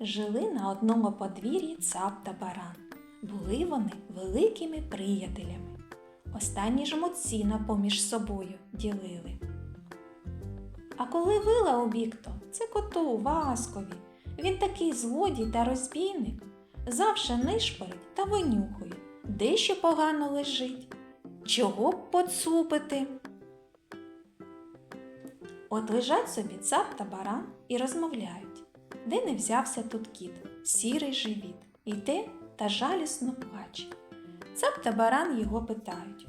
жили на одному подвір'ї цап та баран. Були вони великими приятелями. Останні ж муціна поміж собою ділили. А коли вила у бікто, це коту Васкові. Він такий злодій та розбійник. Завше нишпорить та винюхує, де що погано лежить. Чого б поцупити? От лежать собі цап та баран і розмовляють. Де не взявся тут кіт, сірий живіт, йде та жалісно плаче. Цап та баран його питають.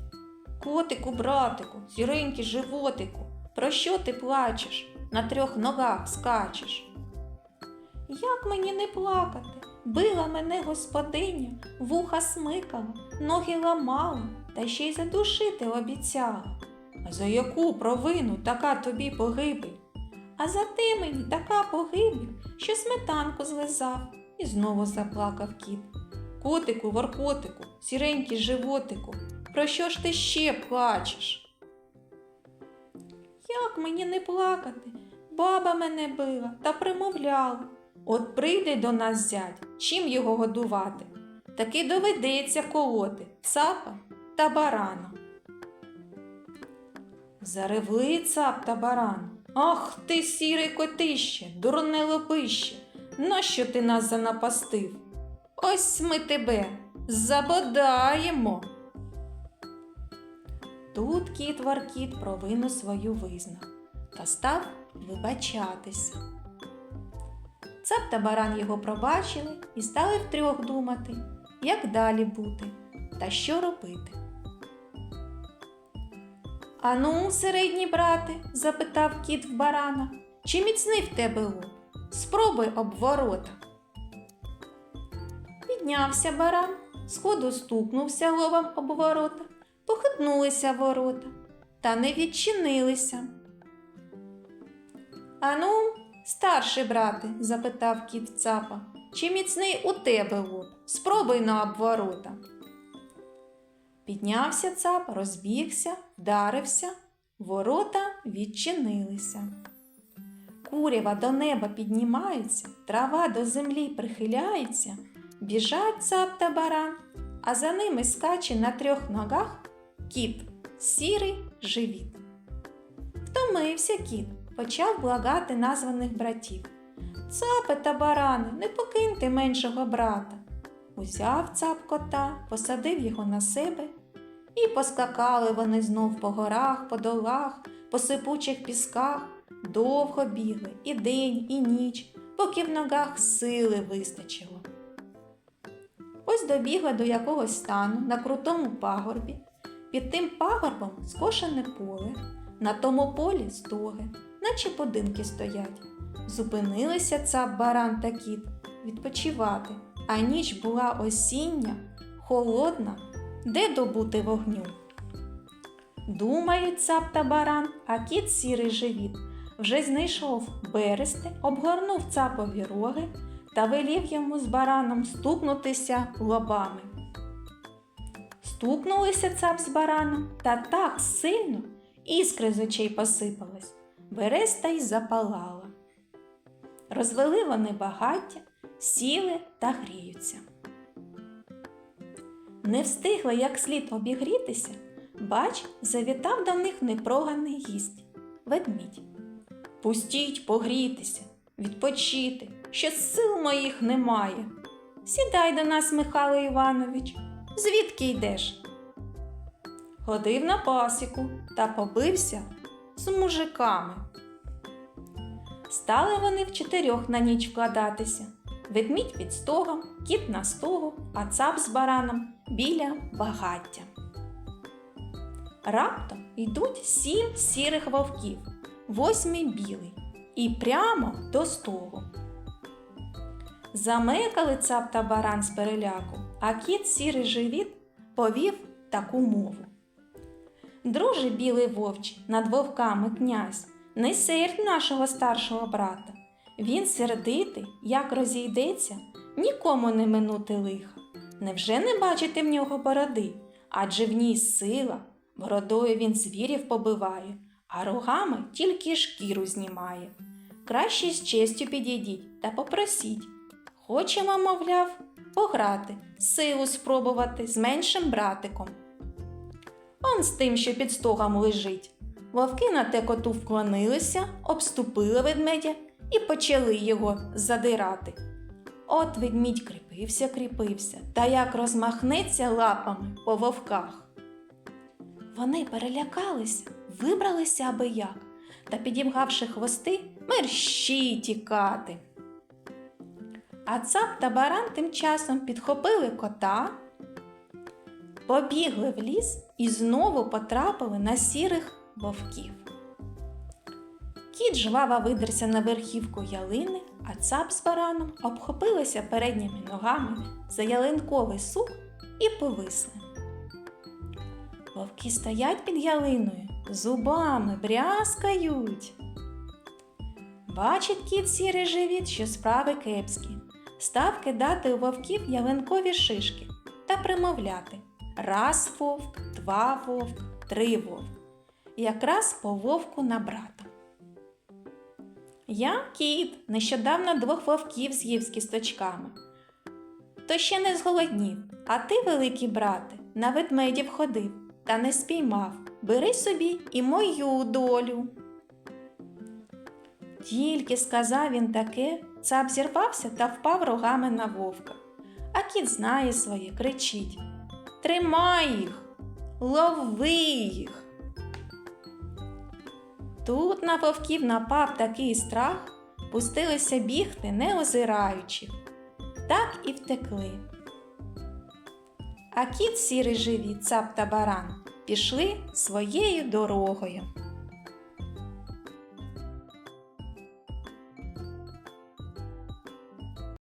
Котику, братику, сіренький животику, про що ти плачеш? На трьох ногах скачеш. Як мені не плакати? Била мене господиня, вуха смикала, ноги ламала, та ще й задушити обіцяла. За яку провину така тобі погибель? А за ти мені така погибель, що сметанку злизав, і знову заплакав кіт. Котику, воркотику, сіренький животику, про що ж ти ще плачеш? Як мені не плакати? Баба мене била та примовляла. От прийде до нас зять, чим його годувати? Таки доведеться колоти цапа та барана. Заревли цап та баран. Ах ти, сіре котище, дурне лопище, нащо ти нас занапастив? Ось ми тебе забодаємо. Тут кіт Варкіт провину свою визнав та став вибачатися. Цап та баран його пробачили і стали втрьох думати, як далі бути та що робити. Ану, середній брате, запитав кіт в барана, чи міцний в тебе лоб? Спробуй об ворота. Піднявся баран, сходу стукнувся лобом об ворота, похитнулися ворота, та не відчинилися. Ану, старший брате, запитав кіт цапа, чи міцний у тебе лоб? Спробуй на обворота. Піднявся цап, розбігся, вдарився, ворота відчинилися. Курява до неба піднімаються, трава до землі прихиляється, біжать цап та баран, а за ними скаче на трьох ногах кіт, сірий живіт. Втомився кіт, почав благати названих братів. Цапи та барани, не покиньте меншого брата. Узяв цап кота, посадив його на себе, і поскакали вони знов по горах, по долах, по сипучих пісках, довго бігли і день, і ніч, поки в ногах сили вистачило. Ось добігли до якогось стану на крутому пагорбі. Під тим пагорбом скошене поле, на тому полі стоги, наче будинки стоять. Зупинилися цап баран та кіт відпочивати, а ніч була осіння, холодна, де добути вогню. Думають цап та баран, а кіт сірий живіт вже знайшов берести, обгорнув цапові роги та велів йому з бараном стукнутися лобами. Стукнулися цап з бараном та так сильно іскри з очей посипались, береста й запалала. Розвели вони багаття, сіли та гріються. Не встигли як слід обігрітися, бач, завітав до них непроганий гість ведмідь. Пустіть погрітися, відпочити, що сил моїх немає. Сідай до нас, Михайло Іванович, звідки йдеш? Ходив на пасіку та побився з мужиками. Стали вони в чотирьох на ніч вкладатися. Ведмідь під стогом, кіт на стогу, а цап з бараном біля багаття. Раптом йдуть сім сірих вовків, восьмий білий, і прямо до стогу. Замекали цап та баран з переляку, а кіт сірий живіт повів таку мову. Друже білий вовче, над вовками князь, не сердь нашого старшого брата. Він сердитий, як розійдеться, нікому не минути лиха. Невже не бачите в нього бороди? Адже в ній сила, бородою він звірів побиває, а рогами тільки шкіру знімає. Краще з честю підійдіть та попросіть, Хочемо, мовляв, пограти, силу спробувати з меншим братиком. Он з тим, що під стогом лежить. Вовки на те коту вклонилися, обступили ведмедя і почали його задирати. От ведмідь кріпився, кріпився, та як розмахнеться лапами по вовках. Вони перелякалися, вибралися аби як, та підімгавши хвости, мерщій тікати. А цап та баран тим часом підхопили кота, побігли в ліс і знову потрапили на сірих вовків. Кіт жваво видерся на верхівку ялини, а цап з бараном обхопилися передніми ногами за ялинковий сук і повисли. Вовки стоять під ялиною, зубами брязкають. Бачить кіт сірий живіт, що справи кепські. Став кидати у вовків ялинкові шишки та примовляти раз вовк, два вовк, три вовк. Якраз по вовку на брата. Я кіт, нещодавно двох вовків з'їв з кісточками. То ще не зголоднів, а ти, великий брате, на ведмедів ходив та не спіймав. Бери собі і мою долю. Тільки сказав він таке, цап зірвався та впав рогами на вовка. А кіт знає своє, кричить Тримай їх, лови їх. Тут на вовків напав такий страх, пустилися бігти, не озираючи. Так і втекли. А кіт сірий живі, цап та баран пішли своєю дорогою.